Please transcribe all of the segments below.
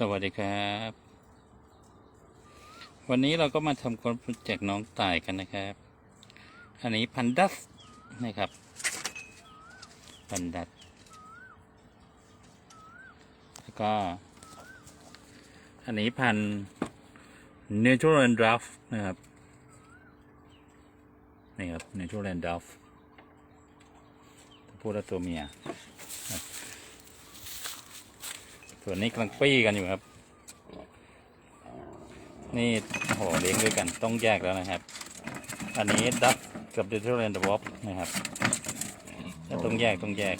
สวัสดีครับ วันนี้เราก็มาทำคนโปรเจกต์น้องต่ายกันนะครับ อันนี้พันดัสนะครับ พันดัส แล้วก็ อันนี้พันเนเธอร์แลนด์ดราฟนะครับ นี่ครับเนเธอร์แลนด์ดราฟพูดแล้วตัวเมีย ส่วนนี้กำลังปี้กันอยู่ครับ นี่โอ้โหเลี้ยงด้วยกันต้องแยกแล้วนะครับ อันนี้ดับกับดิจิทัลแอนด์วอปนะครับต้องแยกต้องแยก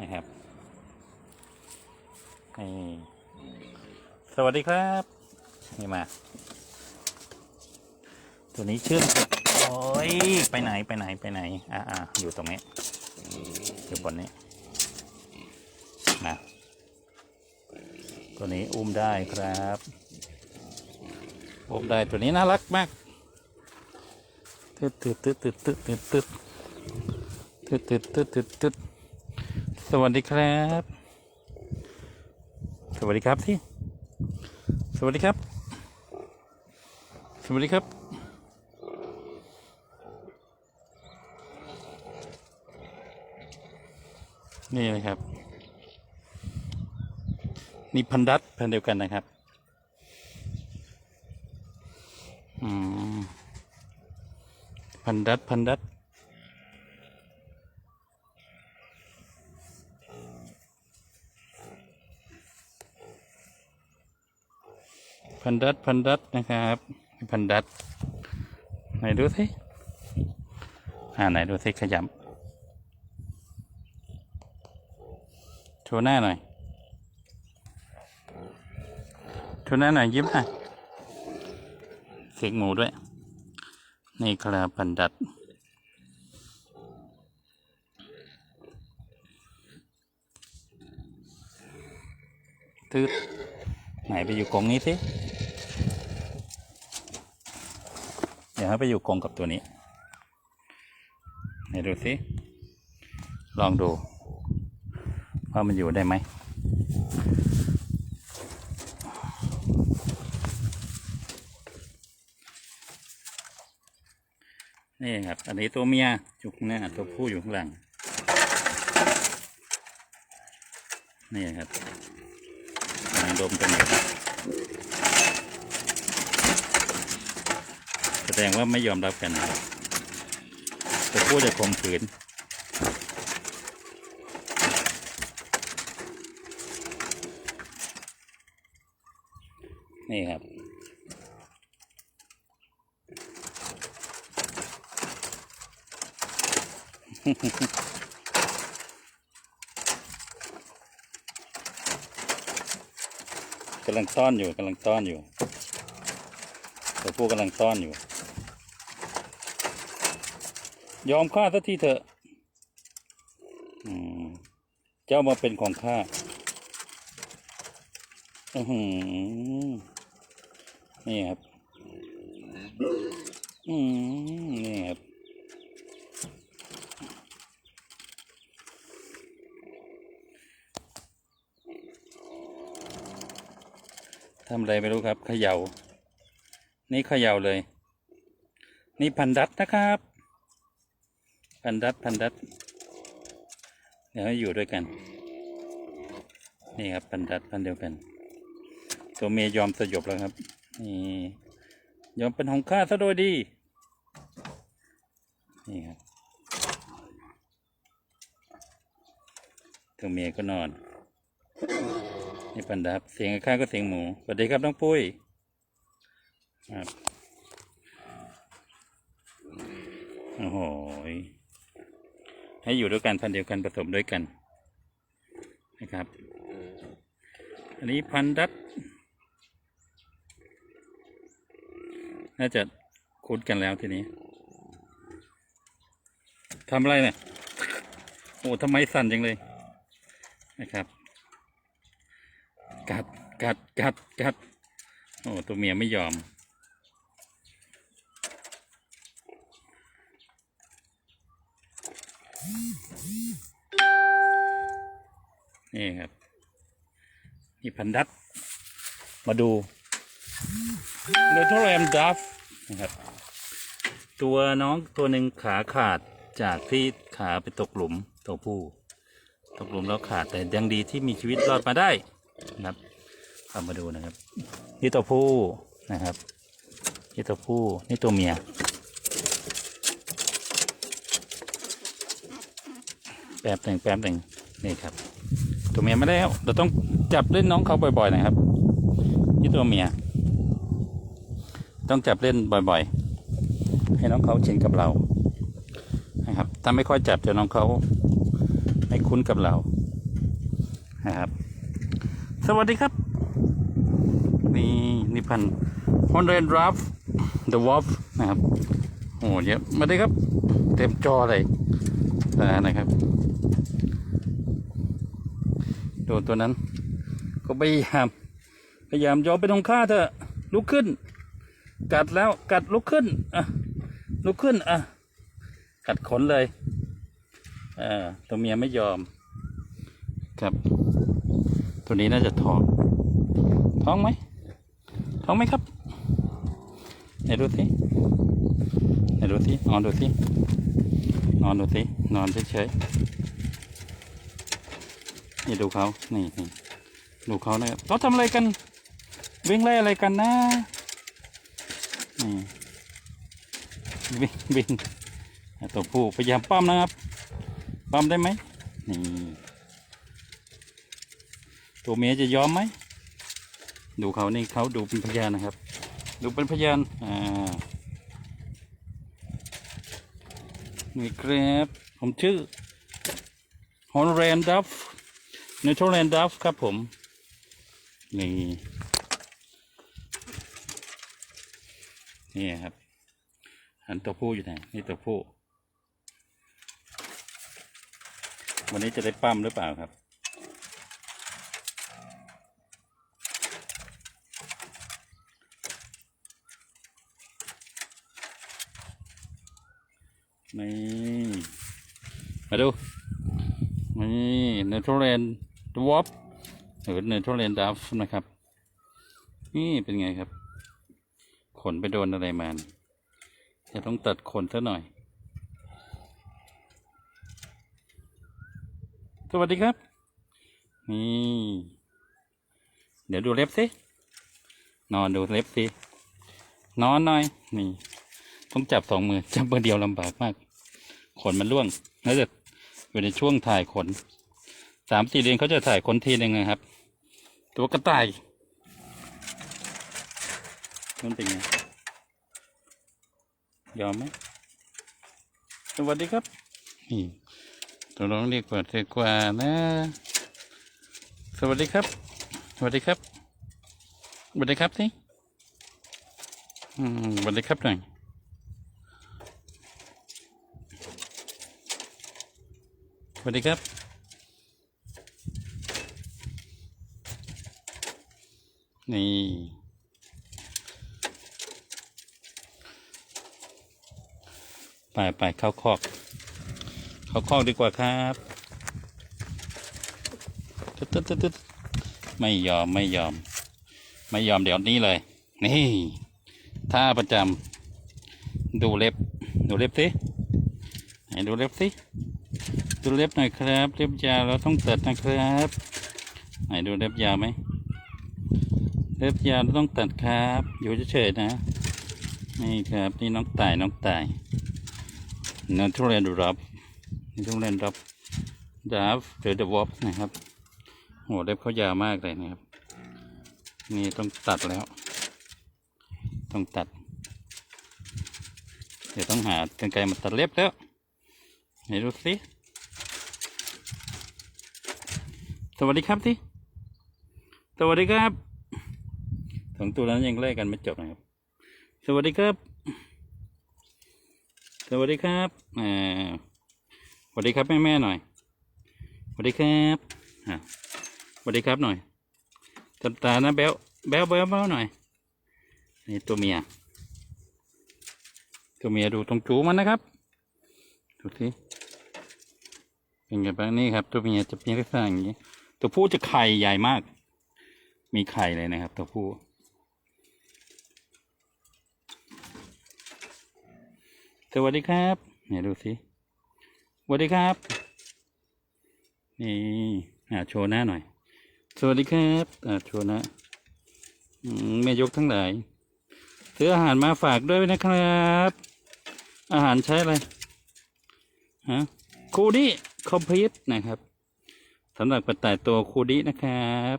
นะครับนี่สวัสดีครับ นี่มา ตัวนี้ชื่อโอ้ยไปไหนไปไหนไปไหน อ่าอ่าอยู่ตรงนี้อยู่บนนี้ นะตัวนี้อุ้มได้ครับอุ้มได้ตัวนี้น่ารักมากตึ๊ดตึ๊ดตึ๊ดตึ๊ดตึ๊ดตึ๊ดตึ๊ดตึ๊ดตึ๊ดตึ๊ดตึ๊ดตึ๊ดสวัสดีครับ สวัสดีครับที่ สวัสดีครับ สวัสดีครับ นี่นะครับ นี่พันดัตพันเดียวกันนะครับ อืม พันดัตพันดัตพันดัตพันดัตนะครับพันดัตไหนดูสิอ่าไหนดูสิขยำโชว์หน้าหน่อย ทุนหน้าหน่อยยิ้มหน่อยเค้กหมูด้วย นี่ครับพันดัด ตืดไหนไปอยู่กรงนี้สิ เดี๋ยวให้ไปอยู่กรงกับตัวนี้ไหนดูสิ ลองดู ว่ามันอยู่ได้ไหม นี่ครับ อันนี้ตัวเมียอยู่ข้างหน้าตัวผู้อยู่ข้างหลัง นี่ครับกำลังดมกันอยู่แสดงว่าไม่ยอมรับกันครับตัวผู้จะข่มขืนนี่ครับ กำลังต้อนอยู่กำลังต้อนอยู่ตัวผู้กำลังต้อนอยู่ ยอมข้าสักทีเถอะเจ้ามาเป็นของข้าอือนี่ครับ อืมนี่ครับ ทำอะไรไม่รู้ครับเขยา่า นี่เขย่าเลย นี่พันดัดนะครับ พันดัดพันดัดเดี๋ยวให้อยู่ด้วยกัน นี่ครับพันดัดพันเดียวกัน ตัวเมียยอมสยบแล้วครับ นี่ยอมเป็นของข้าซะโดยดี นี่ครับตัวเมียก็นอน นี่ปันดับ เสียงข้างก็เสียงหมู สวัสดีครับน้องปุ้ย ครับ โอ้โหยให้อยู่ด้วยกันพันเดียวกันผสมด้วยกัน นะครับ อันนี้พันดัดน่าจะคุ้นกันแล้วทีนี้ ทำอะไรเนี่ย โอ้ทำไมสั่นจังเลย นะครับ กัดกัดกัดกัดโอ้ตัวเมียไม่ยอม นี่ครับนี่พันดัดมาดูเนเธอร์แลนด์ดัฟนะครับตัวน้องตัวหนึ่งขาขาดจากที่ขาไปตกหลุมตัวผู้ ตกหลุมแล้วขาดแต่ยังดีที่มีชีวิตรอดมาได้ นะครับเอามาดูนะครับ นี่ตัวผู้นะครับ นี่ตัวผู้ นี่ตัวเมีย แป๊บหนึ่งแป๊บหนึ่งนี่ครับ ตัวเมียไม่แล้ว เราต้องจับเล่นน้องเขาบ่อยๆนะครับ นี่ตัวเมีย ต้องจับเล่นบ่อยๆ ให้น้องเขาชินกับเรา นะครับ ถ้าไม่ค่อยจับจะน้องเขาไม่คุ้นกับเรา นะครับ วัสดีครับ นี่นี่พันฮอนเรนดราฟเดอะวอฟนะครับโอ้เยอะมาเลยครับ เต็มจอเลยอ่นะครับโดนตัวนั้น ก็พยายามพยายามยอมเป็นองค่าเถอะลุกขึ้น กัดแล้วกัดลุกขึ้นอะลุกขึ้นอะกัดขนเลยอ่าตัวเมียไม่ยอมครับ ตัวนี้น่าจะท้อง ท้องไหม ท้องไหมครับไหนดูสิไหนดูสินอนดูสินอนดูสินอนเฉยๆนี่ดูเขานี่นี่ดูเขานะครับเขาทำอะไรกัน วิ่งไล่อะไรกันนะนี่วิ่งวิ่งตัวผู้พยายามปั้มนะครับปั้มได้ไหมนี่ ตัวเมียจะยอมไหม ดูเขานี่เขาดูเป็นพยานนะครับ ดูเป็นพยาน อ่า นี่ครับ ผมชื่อฮอนแรนดัฟเนเธอร์แลนด์ดัฟครับผม นี่นี่ครับอันตัวผู้อยู่ไหน นี่ตัวผู้ วันนี้จะได้ปั้มหรือเปล่าครับ นี่มาดูนี่เนเธอร์แลนด์ดวอปหรือเนเธอร์แลนด์ดัฟนะครับ นี่เป็นไงครับ ขนไปโดนอะไรมาจะต้องตัดขนซะหน่อย สวัสดีครับ นี่ เดี๋ยวดูเล็บสิ นอนดูเล็บสิ นอนหน่อย นี่ ต้องจับสองมือจับมือเดียวลำบากมาก ขนมันร่วงแล้วจะอยู่ในช่วงถ่ายขนสามสี่เดือนเขาจะถ่ายขนทีหนึ่งนะครับ ตัวกระต่ายมันเป็นไงยอมไหมสวัสดีครับนี่ตัวน้องเรียกว่าเรียกกว่านะ สวัสดีครับ สวัสดีครับสวัสดีครับสิอืมสวัสดีครับหน่อย สวัสดีครับ นี่ ไปไปเข้าคอก เข้าคอกดีกว่าครับตึ๊ดตึ๊ดตึ๊ดไม่ยอมไม่ยอม ไม่ยอมเดี๋ยวนี้เลย นี่ท่าประจำดูเล็บ ดูเล็บสิไหนดูเล็บสิ ดูเล็บหน่อยครับ เล็บยาวเราต้องตัดนะครับ ไหนดูเล็บยาวไหม เล็บยาวเราต้องตัดครับ อยู่เฉยๆนะ นี่ครับนี่น้องต่ายน้องต่ายนทุเรียนรับนทุเรียนรับดับหรือเดวอปนะครับโหเล็บเขายาวมากเลยนะครับ นี่ต้องตัดแล้ว ต้องตัด เดี๋ยวต้องหากรรไกรมาตัดเล็บแล้วไหนดูสิ สวัสดีครับที่สวัสดีครับสองตัวนั้นยังแลกกันไม่จบนะครับ สวัสดีครับ สวัสดีครับอ่าสวัสดีครับแม่แม่หน่อยสวัสดีครับอ่าสวัสดีครับหน่อยตาตานะแบ๊วแบ๊วแบ๊วแบ๊วหน่อยนี่ตัวเมียตัวเมียดูตรงจูมันนะครับดูสิเป็นไงบ้างนี่ครับ ตัวเมียจะเป็นลักษณะอย่างนี้ ตัวผู้จะไข่ใหญ่มาก มีไข่เลยนะครับตัวผู้ สวัสดีครับ เนี่ยดูสิสวัสดีครับ นี่อ่าโชว์หน้าหน่อย สวัสดีครับอ่าโชว์หน้าแม่ยกทั้งหลายซื้ออาหารมาฝากด้วยนะครับ อาหารใช้อะไร ฮะคูดิคอมพลีทนะครับ สำหรับกระต่ายตัวคูดินะครับ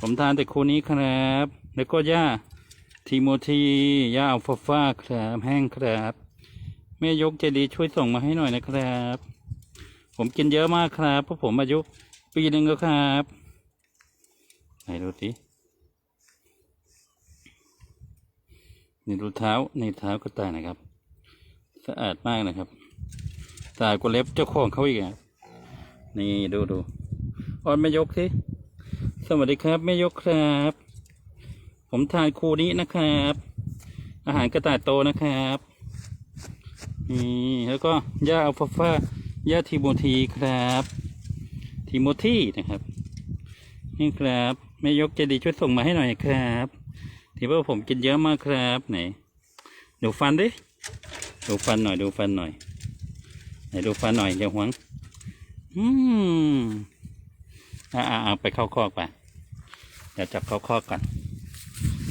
ผมทานแต่คูนี้ครับ แล้วก็ย่าทีโมธีย่าอัลฟาฟาครับแห้งครับแม่ยกใจดีช่วยส่งมาให้หน่อยนะครับ ผมกินเยอะมากครับเพราะผมอายุปีหนึ่งแล้วครับไหนดูสินี่ดูเท้าในเท้ากระต่ายนะครับ สะอาดมากนะครับสะอาดกว่าเล็บเจ้าของเขาอีกอะ นี่ดูดูออนแม่ยกสิสวัสดีครับแม่ยกครับ ผมทานคูนี้นะครับ อาหารกระต่ายโตนะครับนี่แล้วก็ย่าอัลฟาฟาย่าทีโมธีครับทีโมธีนะครับ นี่ครับแม่ยกใจดีช่วยส่งมาให้หน่อยครับที่ว่าผมกินเยอะมากครับไหนดูฟันดิดูฟันหน่อยดูฟันหน่อยไหนดูฟันหน่อยอย่าหวง อืมอ่าอ่าอ่าไปเข้าคอกไปเดี๋ยวจับเข้าคอกก่อน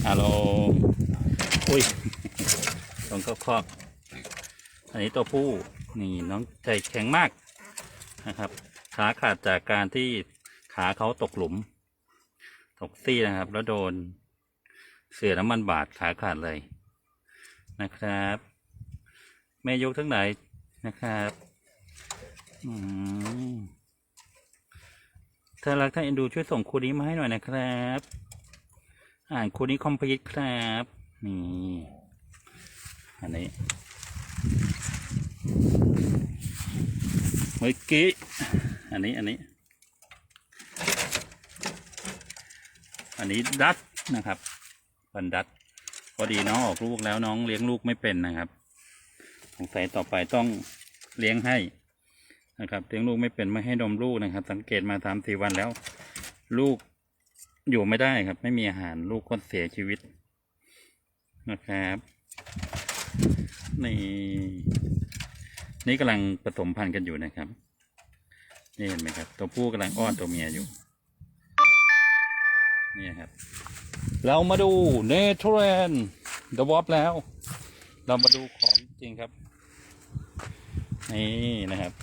อาโลอุ้ยลงเข้าคอก อันนี้ตัวผู้นี่น้องใจแข็งมากนะครับ ขาขาดจากการที่ขาเขาตกหลุม ตกซี่นะครับ แล้วโดนเสือน้ำมันบาดขาขาดเลยนะครับ แม่ยกทั้งหลายนะครับ ถ้ารักถ้าเอ็นดูช่วยส่งคูนี้มาให้หน่อยนะครับ อ่านคูนี้คอมพลีทครับ นี่ อันนี้เมื่อกี้ อันนี้ อันนี้ อันนี้ดัดนะครับพันดัดพอดีน้องออกลูกแล้วน้องเลี้ยงลูกไม่เป็นนะครับ สงสัยต่อไปต้องเลี้ยงให้ นะครับเลี้ยงลูกไม่เป็นไม่ให้นมลูกนะครับ สังเกตมาสามสี่วันแล้ว ลูกอยู่ไม่ได้ครับ ไม่มีอาหารลูกก็เสียชีวิตนะครับนี่นี่กำลังผสมพันธุ์กันอยู่นะครับนี่เห็นไหมครับ ตัวผู้กำลังอ้อนตัวเมียอยู่นี่ครับ เรามาดูเนเธอร์แลนด์เดวอปแล้ว เรามาดูของจริงครับ นี่นะครับ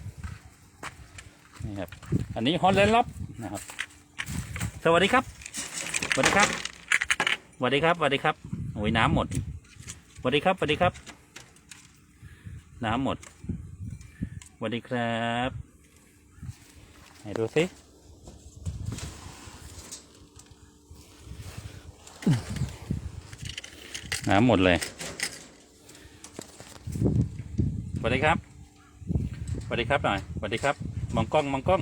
นี่ครับ อันนี้ฮอลแลนด์ล็อบนะครับ สวัสดีครับ สวัสดีครับ สวัสดีครับ สวัสดีครับโอ้ยน้ำหมด สวัสดีครับ สวัสดีครับ น้ำหมด สวัสดีครับไหนดูสิน้ำหมดเลย สวัสดีครับ สวัสดีครับหน่อย สวัสดีครับ มองกล้องมองกล้อง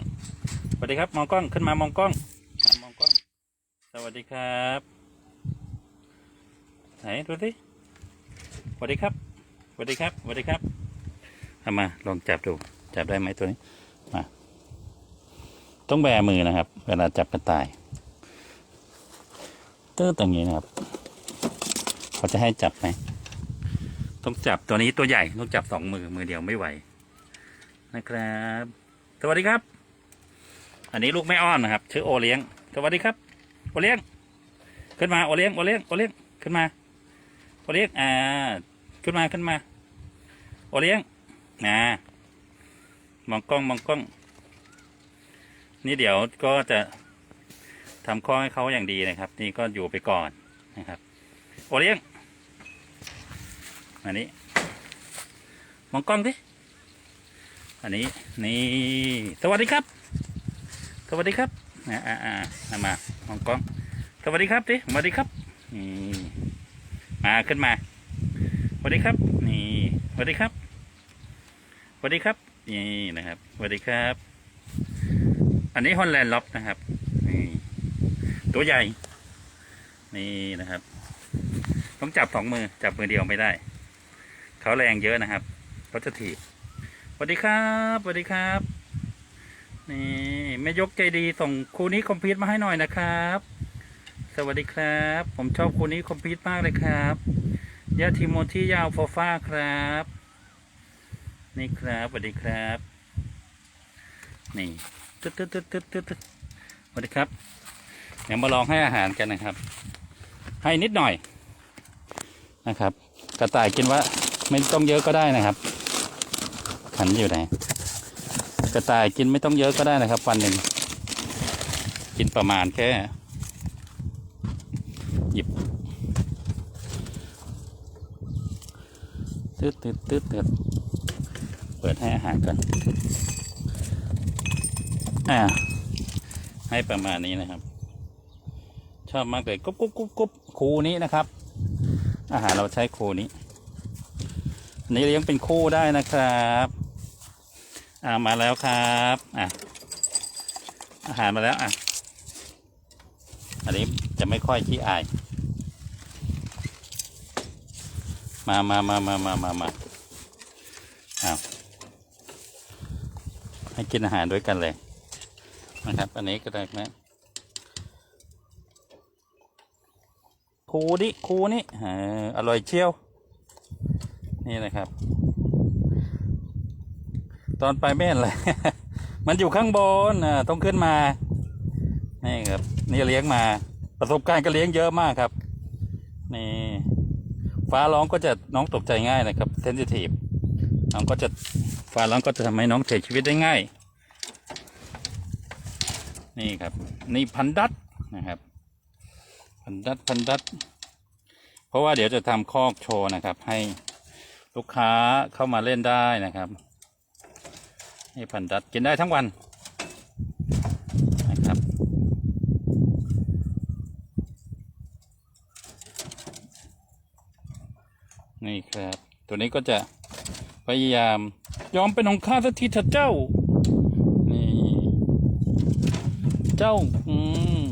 สวัสดีครับมองกล้องขึ้นมามองกล้องมองกล้อง สวัสดีครับไหนดูสิสวัสดีครับสวัสดีครับสวัสดีครับเอามาลองจับดูจับได้ไหมตัวนี้มาต้องแบมือนะครับ เวลาจับกระต่ายตื้อตรงนี้นะครับเขาจะให้จับไหมต้องจับตัวนี้ตัวใหญ่ต้องจับสองมือมือเดียวไม่ไหวนะครับ สวัสดีครับ อันนี้ลูกแม่อ้อนนะครับ ชื่อโอเลี้ยง สวัสดีครับ โอเลี้ยง ขึ้นมา โอเลี้ยง โอเลี้ยง โอเลี้ยง ขึ้นมา โอเลี้ยง อ่า ขึ้นมา ขึ้นมา โอเลี้ยงนะมองกล้อง มองกล้อง นี่เดี๋ยวก็จะทำข้อให้เขาอย่างดีนะครับ นี่ก็อยู่ไปก่อนนะครับ โอเลี้ยง อันนี้ มองกล้องดิ อันนี้นี่สวัสดีครับ สวัสดีครับอ่าอ่าอ่ามามองกล้องสวัสดีครับดิสวัสดีครับนี่มาขึ้นมาสวัสดีครับ นี่สวัสดีครับสวัสดีครับนี่นะครับสวัสดีครับ อันนี้ฮอลแลนด์ล็อบนะครับนี่ตัวใหญ่ นี่นะครับ ต้องจับสองมือจับมือเดียวไม่ได้ เขาแรงเยอะนะครับเขาจะถีบ สวัสดีครับสวัสดีครับ นี่แม่ยกใจดีส่งครูนี้คอมพิวต์มาให้หน่อยนะครับ สวัสดีครับ ผมชอบคูนี้คอมพิวต์มากเลยครับยาทิโมที่ยาวฟอฟ้าครับ นี่ครับสวัสดีครับ นี่ตึ๊ดตึ๊ดตึ๊ดตึ๊ดตึ๊ดตึ๊ดสวัสดีครับเดี๋ยวมาลองให้อาหารกันนะครับ ให้นิดหน่อยนะครับ กระต่ายกินว่าไม่ต้องเยอะก็ได้นะครับ ขันอยู่ไหน กระต่ายกินไม่ต้องเยอะก็ได้นะครับ วันหนึ่งกินประมาณแค่ หยิบตืดตืดตืดตืดเปิดให้อาหารก่อนอ่าให้ประมาณนี้นะครับ ชอบมากเลยกุ๊บกุ๊บกุ๊บกุ๊บคูนี้นะครับ อาหารเราใช้คูนี้อันนี้เลี้ยงเป็นคู่ได้นะครับ อ่ามาแล้วครับอะอาหารมาแล้วอะอันนี้จะไม่ค่อยขี้อาย มามามามามามามาอ้าวให้กินอาหารด้วยกันเลยนะครับ อันนี้ก็ได้ไหมคูนี่คูนี่อออร่อยเชียว นี่นะครับ ตอนไปไม่เห็นเลย มันอยู่ข้างบนอ่าต้องขึ้นมา นี่ครับ นี่เลี้ยงมา ประสบการณ์ก็เลี้ยงเยอะมากครับ นี่ ฟ้าร้องก็จะน้องตกใจง่ายนะครับเซนซิทีฟน้องก็จะฟ้าร้องก็จะทำให้น้องเสียชีวิตได้ง่าย นี่ครับ นี่พันดัดนะครับ พันดัดพันดัดเพราะว่าเดี๋ยวจะทำคอกโชว์นะครับ ให้ลูกค้าเข้ามาเล่นได้นะครับ นี่พันดัดกินได้ทั้งวันนะครับ นี่ครับ ตัวนี้ก็จะพยายามยอมเป็นของข้าสักทีเถอะเจ้า นี่ เจ้า อืม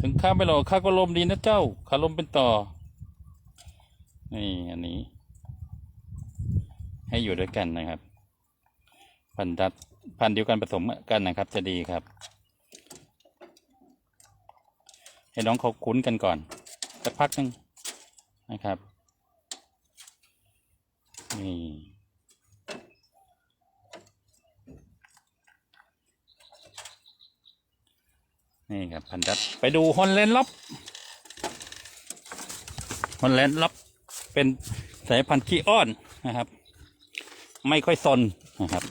ถึงข้าไม่หรอกข้าก็ลมดีนะเจ้าข้าลมเป็นต่อ นี่ อันนี้ ให้อยู่ด้วยกันนะครับ พันธุ์ดัดพันธุ์เดียวกันผสมกันนะครับ จะดีครับ ให้น้องเขาคุ้นกันก่อนสักพักหนึ่งนะครับนี่นี่ครับพันดัดไปดูฮอนแลนล็อบฮอนแลนล็อบเป็นสายพันธุ์ขี้อ้อนนะครับ ไม่ค่อยซนนะครับ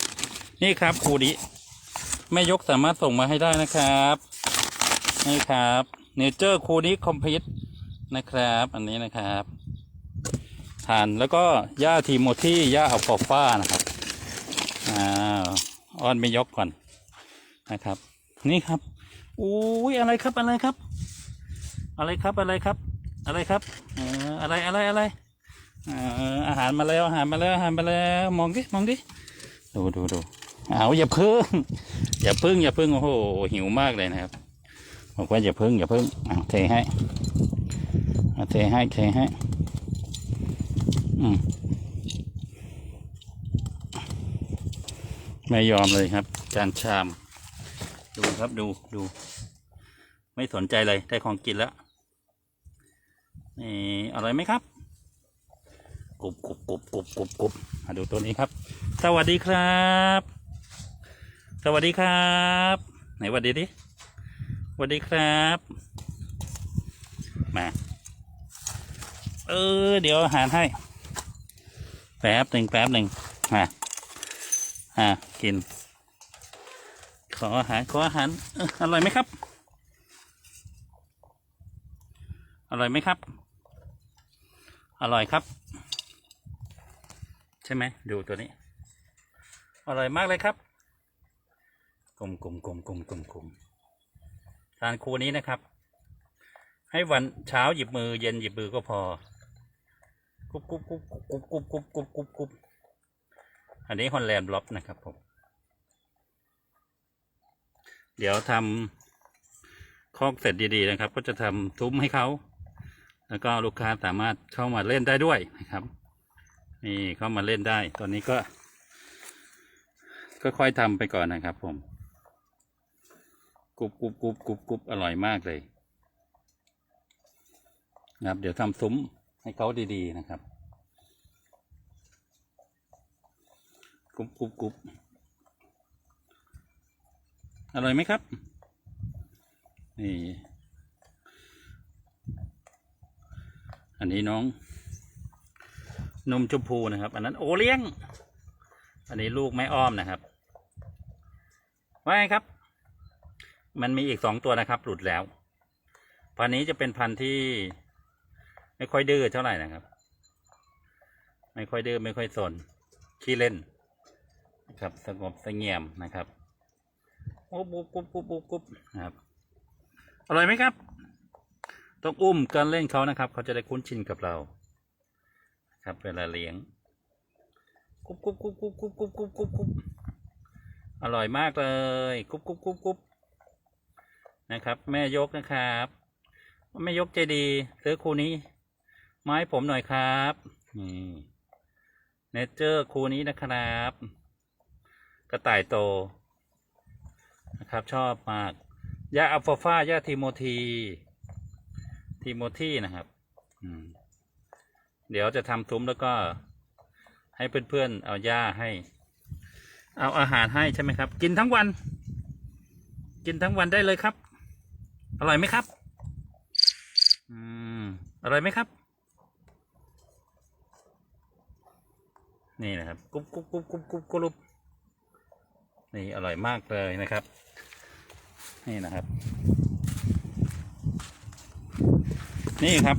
นี่ครับครูดิแม่ยกสามารถส่งมาให้ได้นะครับ นี่ครับเนเจอร์คูนี้คอมพิวนะครับ อันนี้นะครับทานแล้วก็หญ้าทีโมที่หญ้าอัลฟาฟ้านะครับอ้าวอ้อนไม่ยกก่อนนะครับ นี่ครับอุ้ยอะไรครับอะไรครับ อะไรครับอะไรครับ อะไรครับเอ่ออะไรอะไรอะไรเอ่ออาหารมาแล้วอาหารมาแล้วอาหารมาแล้วมองดิมองดิดูดูดู เอาอย่าพึ่ง อย่าพึ่งอย่าพึ่งโอ้โหหิวมากเลยนะครับบอกว่าอย่าพึ่งอย่าพึ่งเอาเทให้เอาเทให้เทให้อืมไม่ยอมเลยครับ จานชาม ดูครับดูดู ไม่สนใจเลยได้ของกินแล้วนี่อร่อยไหมครับกรุบกรุบกรุบกรุบกรุบกรุบมาดูตัวนี้ครับ สวัสดีครับ สวัสดีครับ ไหนสวัสดีดิสวัสดีครับ มา เออ เดี๋ยวอาหารให้ แป๊บหนึ่งแป๊บหนึ่งมาอ่ากิน ขออาหารขออาหารอร่อยไหมครับ อร่อยไหมครับ อร่อยครับ ใช่ไหมดูตัวนี้ อร่อยมากเลยครับ กลมกลมกลมกลมกลมกลมทานครูนี้นะครับ ให้วันเช้าหยิบมือเย็นหยิบมือก็พอกุบกุบกุบกุบกุบกุบกุบกุบกุบอันนี้ฮอลแลนด์บล็อบนะครับผม เดี๋ยวทำคอกเสร็จดีๆนะครับ ก็จะทำทุ้มให้เขา แล้วก็ลูกค้าสามารถเข้ามาเล่นได้ด้วยนะครับ นี่เข้ามาเล่นได้ ตอนนี้ก็ค่อยๆทำไปก่อนนะครับผม กรุบกรุบกรุบกรุบกรุบอร่อยมากเลยนะครับ เดี๋ยวทำซุ้มให้เขาดีๆนะครับกรุบกรุบกรุบอร่อยไหมครับ นี่ อันนี้น้อง นมชมพูนะครับ อันนั้นโอเลี้ยง อันนี้ลูกไม้อ้อมนะครับ ว่าไงครับ มันมีอีกสองตัวนะครับ หลุดแล้ว พันนี้จะเป็นพันที่ไม่ค่อยดื้อเท่าไหร่นะครับ ไม่ค่อยดื้อไม่ค่อยสนขี้เล่นนะครับสงบเสงี่ยมนะครับโอ้ปุ๊บปุ๊บปุ๊บปุ๊บปุ๊บนะครับอร่อยไหมครับ ต้องอุ้มการเล่นเขานะครับ เขาจะได้คุ้นชินกับเรา ครับเวลาเลี้ยงกุ๊บกุ๊บกุ๊บกุ๊บกุ๊บกุ๊บกุ๊บกุ๊บอร่อยมากเลยกุ๊บกุ๊บกุ๊บกุ๊บ นะครับ แม่ยกนะครับแม่ยกใจดีซื้อคู่นี้ ไม้ผมหน่อยครับนี่เนเจอร์คู่นี้นะครับ กระต่ายโตนะครับ ชอบมากยาอัลฟาฟายาทิโมธีทิโมธีนะครับเดี๋ยวจะทำซุ้มแล้วก็ให้เพื่อนๆ เอาหญ้าให้ เอาอาหารให้ใช่ไหมครับ กินทั้งวัน กินทั้งวันได้เลยครับ อร่อยไหมครับ อืม อร่อยไหมครับ นี่นะครับกรุบกรุบกรุบกรุบกรุบกรุบนี่อร่อยมากเลยนะครับ นี่นะครับ นี่ครับ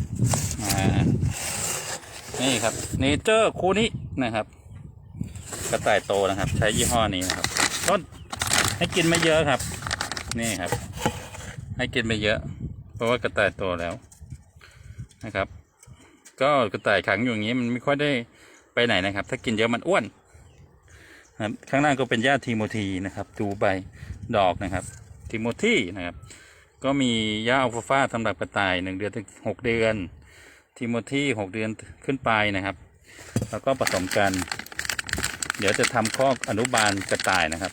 อ่านี่ครับเนเจอร์คูนี้นะครับ กระต่ายโตนะครับ ใช้ยี่ห้อนี้นะครับต้นให้กินไม่เยอะครับ นี่ครับ ให้กินไม่เยอะ เพราะว่ากระต่ายโตแล้วนะครับ ก็กระต่ายขังอยู่อย่างนี้มันไม่ค่อยได้ไปไหนนะครับ ถ้ากินเยอะมันอ้วนครับข้างล่างก็เป็นหญ้าทีโมทีนะครับ ดูใบดอกนะครับทีโมทีนะครับ ก็มีหญ้าอัลฟาฟาสำหรับกระต่ายหนึ่งเดือนถึงหกเดือนทิโมธีหกเดือนขึ้นไปนะครับ แล้วก็ผสมกัน เดี๋ยวจะทำข้อกอนุบาลกระต่ายนะครับ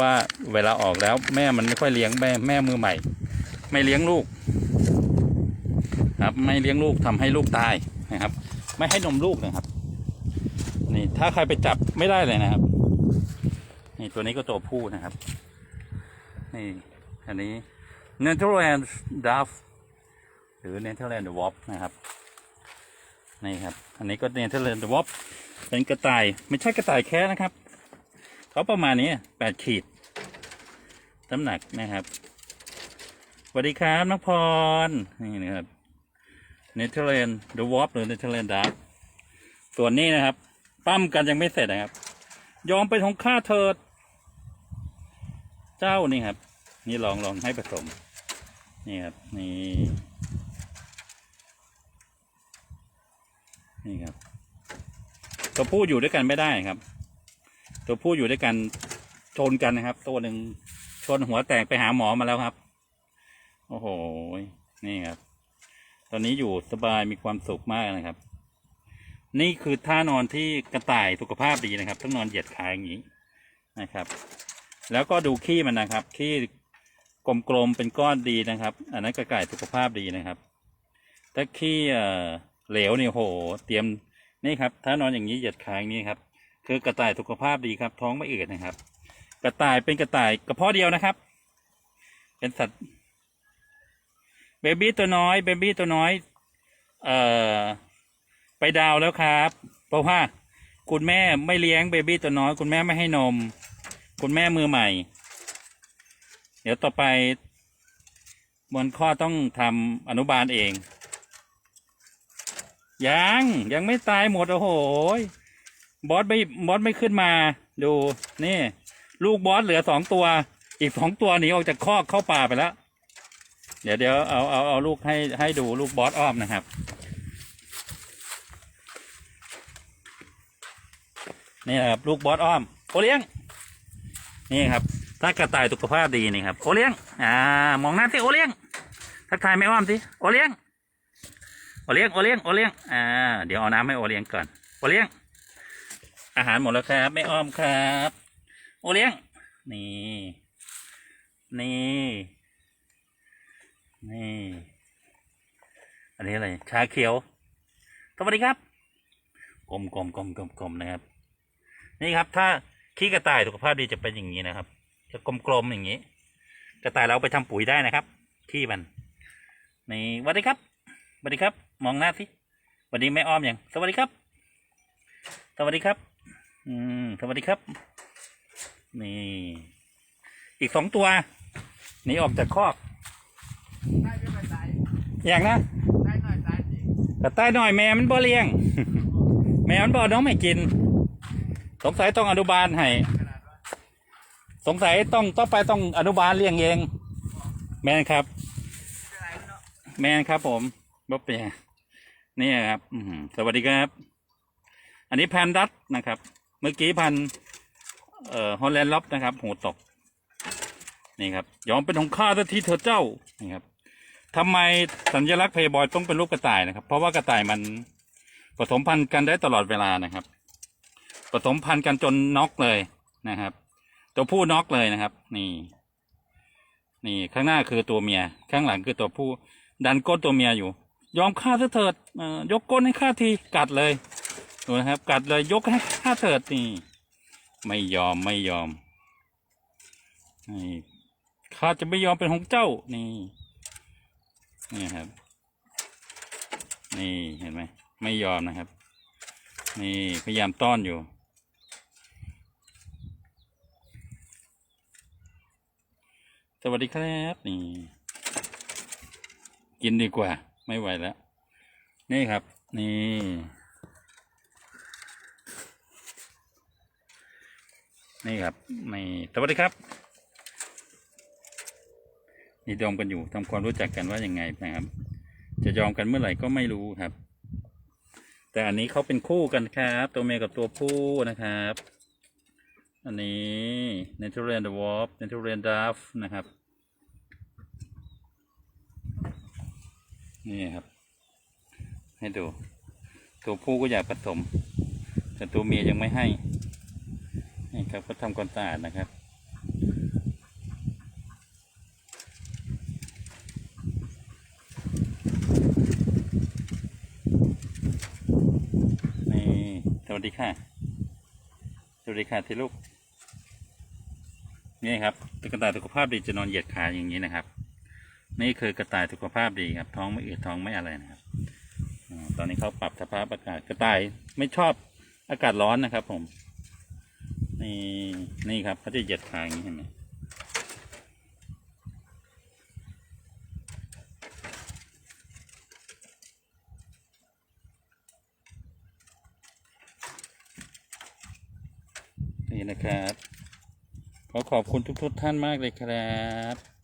ว่าเวลาออกแล้วแม่มันไม่ค่อยเลี้ยงแม่แม่มือใหม่ ไม่เลี้ยงลูกครับไม่เลี้ยงลูกทำให้ลูกตายนะครับ ไม่ให้นมลูกนะครับ นี่ถ้าใครไปจับไม่ได้เลยนะครับ นี่ตัวนี้ก็ตัวผู้นะครับ นี่อันนี้ Netherland Dove หรือเนเธอร์แลนด์วอปนะครับนี่ครับ อันนี้ก็เนเธอร์แลนด์วอปเป็นกระต่ายไม่ใช่กระต่ายแค่นะครับ เขาประมาณนี้แปดขีดน้ำหนักนะครับสวัสดีครับน้องพรนี่นะครับเนเธอร์แลนด์วอปหรือเนเธอร์แลนด์ดับส่วนนี้นะครับ ปั้มกันยังไม่เสร็จนะครับ ยอมไปของข้าเถิด เจ้านี่ครับ นี่ลองลองให้ผสม นี่ครับ นี่ นี่ครับตัวผู้อยู่ด้วยกันไม่ได้ครับ ตัวผู้อยู่ด้วยกันชนกันนะครับ ตัวหนึ่งชนหัวแตกไปหาหมอมาแล้วครับ โอ้โห นี่ครับ ตอนนี้อยู่สบายมีความสุขมากนะครับ นี่คือท่านอนที่กระต่ายสุขภาพดีนะครับ ต้องนอนเหยียดขาอย่างนี้นะครับ แล้วก็ดูขี้มันนะครับ ขี้กลมๆเป็นก้อนดีนะครับ อันนั้นกระต่ายสุขภาพดีนะครับ ถ้าขี้เอ่อเหลวเนี่ยโห เตรียมนี่ครับ ถ้านอนอย่างนี้เหยียดขาอย่างนี้ครับ คือกระต่ายสุขภาพดีครับ ท้องไม่อืดนะครับ กระต่ายเป็นกระต่ายกระเพาะเดียวนะครับ เป็นสัตว์เบบี้ตัวน้อยเบบี้ตัวน้อย เอ่อไปดาวแล้วครับ เพราะว่าคุณแม่ไม่เลี้ยงเบบี้ตัวน้อย คุณแม่ไม่ให้นม คุณแม่มือใหม่ เดี๋ยวต่อไปบนข้อต้องทำอนุบาลเอง ยัง ยังไม่ตายหมด โอ้โห บอสไม่บอสไม่ขึ้นมา ดูนี่ ลูกบอสเหลือสองตัว อีกสองตัวหนีออกจากคอกเข้าป่าไปแล้ว เดี๋ยวเดี๋ยวเอาเอาเอาลูกให้ให้ดูลูกบอสอ้อมนะครับ นี่นะครับลูกบอสอ้อมโอเลี้ยง นี่ครับ ถ้ากระต่ายสุขภาพดีนี่ครับโอเลี้ยง อ่ามองหน้าสิโอเลี้ยงทักทายแม่อ้อมสิโอเลี้ยงโอเลี้ยงโอเลี้ยงโอเลี้ยงอ่าเดี๋ยวเอาน้ำให้โอเลี้ยงก่อนโอเลี้ยง อาหารหมดแล้วครับแม่อ้อมครับ โอเลี้ยง นี่ นี่ นี่ อันนี้อะไร ชาเขียว สวัสดีครับ กลมกลมกลมกลมกลมนะครับ นี่ครับ ถ้าขี้กระต่ายสุขภาพดีจะเป็นอย่างนี้นะครับ จะกลมกลมอย่างนี้ กระต่ายเราเอาไปทำปุ๋ยได้นะครับ ขี้มัน นี่สวัสดีครับสวัสดีครับ มองหน้าสิสวัสดีแม่อ้อมอย่างสวัสดีครับ สวัสดีครับ อืมสวัสดีครับ นี่ อีกสองตัวหนีออกจากคอกได้ไม่ไปสายอย่างนะได้หน่อยสายจริงกระต่ายหน่อยแม่มันบ่เลี้ยง แม่มันบ่น้องไม่กิน สงสัยต้องอนุบาลให้สงสัยต้องต้องไปต้องอนุบาลเลี้ยงเอง แม่นครับ แม่นครับผมบ๊อบเปียนี่ครับอือหือสวัสดีครับ อันนี้แพนดัตนะครับ เมื่อกี้พันเอ่อฮอลแลนด์ล็อบนะครับหูตกนี่ครับยอมเป็นของข้าสักทีเถอะเจ้านี่ครับทำไมสัญลักษณ์เพย์บอยต้องเป็นรูปกระต่ายนะครับ เพราะว่ากระต่ายมันผสมพันธุ์กันได้ตลอดเวลานะครับผสมพันธุ์กันจนน็อกเลยนะครับ ตัวผู้น็อกเลยนะครับ นี่ นี่ข้างหน้าคือตัวเมีย ข้างหลังคือตัวผู้ ดันก้นตัวเมียอยู่ ยอมฆ่าซะเถิดยกก้นให้ฆ่าทีกัดเลย ดูนะครับ กัดเลยยกให้ฆ่าเถิดนี่ ไม่ยอมไม่ยอมนี่ข้าจะไม่ยอมเป็นของเจ้านี่ นี่ครับ นี่เห็นไหมไม่ยอมนะครับ นี่พยายามต้อนอยู่ สวัสดีครับนี่ กินดีกว่า ไม่ไหวแล้ว นี่ครับ นี่ นี่ครับนี่สวัสดีครับนี่ยอมกันอยู่ทำความรู้จักกันว่ายังไงนะครับ จะยอมกันเมื่อไหร่ก็ไม่รู้ครับ แต่อันนี้เขาเป็นคู่กันครับ ตัวเมียกับตัวผู้นะครับ อันนี้ n a t u r a l d w a r f n a t u r a l d a f นะครับนี่ครับ ให้ดู ตัวผู้ก็อยากผสม แต่ตัวเมียยังไม่ให้ นี่ครับก็ทำความสะอาดนะครับนี่สวัสดีค่ะ สวัสดีค่ะที่ลูก นี่ครับกระต่ายสุขภาพดีจะนอนเหยียดขาอย่างนี้นะครับ นี่คือกระต่ายสุขภาพดีครับ ท้องไม่อืดท้องไม่อะไรนะครับตอนนี้เขาปรับสภาพอากาศกระต่ายไม่ชอบอากาศร้อนนะครับผม นี่ นี่ครับเขาจะเหยียดขาอย่างนี้เห็นไหมนี่นะครับ ขอขอบคุณทุกๆท่านมากเลยครับ